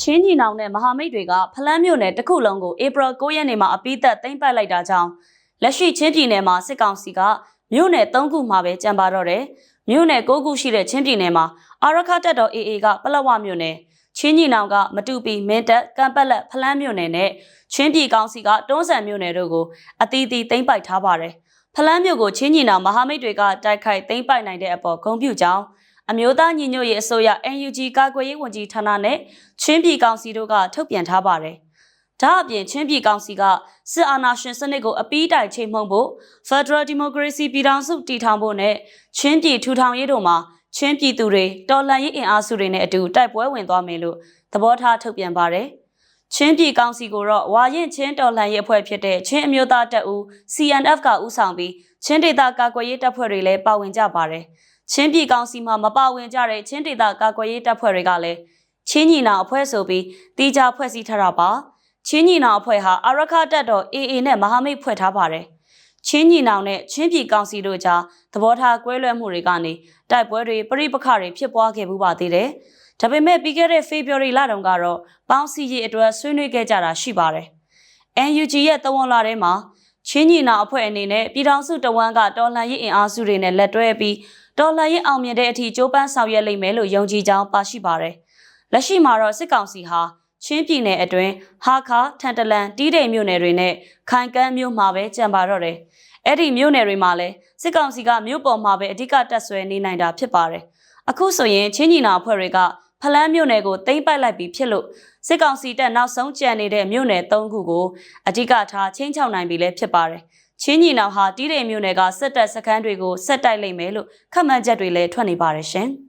ချင်းညီနောင်နဲ့မဟာမိတ်တွေကဖလန်းမြို့နယ်တစ်ခုလုံးကိုဧပြီ9ရက်နေ့မှာအပိသက်သိမ်းပိုက်လိုက်တာကြောင့်လက်ရှိချင်းပြည်နယ်မှာစစ်ကောင်စီကမြို့နယ်3ခုမှာပဲကြံပါတော့တယ်။မြို့နယ်6ခုရှိတဲ့ချင်းပြည်နယ်မှာအာရခတက်တော် AA ကပလက်ဝမြို့နယ်ချင်းညီနောင်ကမတူပီမင်းတက်ကံပက်လက်ဖလန်းမြို့နယ်နဲ့ချင်းပြည်ကောင်စီကတွန်းဆန်မြို့နယ်တို့ကိုအတီးတီသိမ်းပိုက်ထားပါတယ်။ဖလန်းမြို့ကိုချင်းညီနောင်မဟာမိတ်တွေကတိုက်ခိုက်သိမ်းပိုက်နိုင်တဲ့အပေါ်ဂုဏ်ပြုကြောင်း အမျိုးသားညီညွတ်ရေးအစိုးရ NUG ကာကွယ်ရေးဝန်ကြီးဌာနနဲ့ချင်းပြည်ကောင်စီတို့ကထုတ်ပြန်ထားပါတယ်။ဒါအပြင်ချင်းပြည်ကောင်စီကစစ်အာဏာရှင်စနစ်ကိုအပီးတိုင်ချိန်မှုန်ဖို့ Federal Democracy ပြည်ထောင်စုတည်ထောင်ဖို့နဲ့ချင်းပြည်ထူထောင်ရေးတို့မှာချင်းပြည်သူတွေတော်လှန်ရေးအင်အားစုတွေနဲ့အတူတိုက်ပွဲဝင်သွားမယ်လို့သဘောထားထုတ်ပြန်ပါတယ်။ချင်းပြည်ကောင်စီကိုတော့ဝါရင်ချင်းတော်လှန်ရေးအဖွဲ့ဖြစ်တဲ့ချင်းအမျိုးသားတပ်ဦး CNF ကဦးဆောင်ပြီးချင်းဒေသကာကွယ်ရေးတပ်ဖွဲ့တွေလည်းပါဝင်ကြပါတယ်။ ချင်းပြည်ကောင်စီမှာမပါဝင်ကြတဲ့ချင်းဒေသကာကွယ်ရေးတပ်ဖွဲ့တွေကလည်းချင်းညီနောင်အဖွဲ့ဆိုပြီးတီးခြားဖွဲ့စည်းထားတာပါ။ချင်းညီနောင်အဖွဲ့ဟာအာရခတက်တော် AA နဲ့မဟာမိတ်ဖွဲ့ထားပါတယ်။ချင်းညီနောင်နဲ့ချင်းပြည်ကောင်စီတို့ကြားသဘောထားကွဲလွဲမှုတွေကနေတိုက်ပွဲတွေပြိပခတွေဖြစ်ပွားခဲ့မှုပါသေးတယ်။ဒါပေမဲ့ပြီးခဲ့တဲ့ဖေဖော်ဝါရီလတုန်းကတော့ပေါင်းစည်းရေးအတွက်ဆွေးနွေးခဲ့ကြတာရှိပါတယ်။ NUG ရဲ့တဝန်လာထဲမှာချင်းညီနောင်အဖွဲ့အနေနဲ့ပြည်ထောင်စုတဝန်ကတော်လှန်ရေးအင်အားစုတွေနဲ့လက်တွဲပြီး တော်လှန်ရေးအောင်မြင်တဲ့အထိကြိုးပမ်းဆောင်ရွက်လိမ့်မယ်လို့ယုံကြည်ကြောင်းပါရှိပါတယ်။လက်ရှိမှာတော့စစ်ကောင်စီဟာချင်းပြည်နယ်အတွင်းဟာခါထန်တလန်တီးတိမ်မြို့နယ်တွေနဲ့ခိုင်ကန်းမြို့မှာပဲကြံပါတော့တယ်။အဲ့ဒီမြို့နယ်တွေမှာလည်းစစ်ကောင်စီကမြို့ပေါ်မှာပဲအဓိကတက်ဆွဲနေနိုင်တာဖြစ်ပါတယ်။အခုဆိုရင်ချင်းညီနောင်အဖွဲ့တွေကဖလန်းမြို့နယ်ကိုသိမ်းပိုက်လိုက်ပြီးဖြစ်လို့စစ်ကောင်စီတပ်နောက်ဆုံးကြံနေတဲ့မြို့နယ်၃ခုကိုအဓိကထားချင်းချောင်နိုင်ပြီလည်းဖြစ်ပါတယ်။ ချင်းညီနောင်ဟာတီးတိမ်မြို့နယ်ကစစ်တပ်စခန်းတွေကိုဆက်တိုက်လိုက်မယ်လို့ခန့်မှန်းချက်တွေလည်းထွက်နေပါတယ်ရှင်။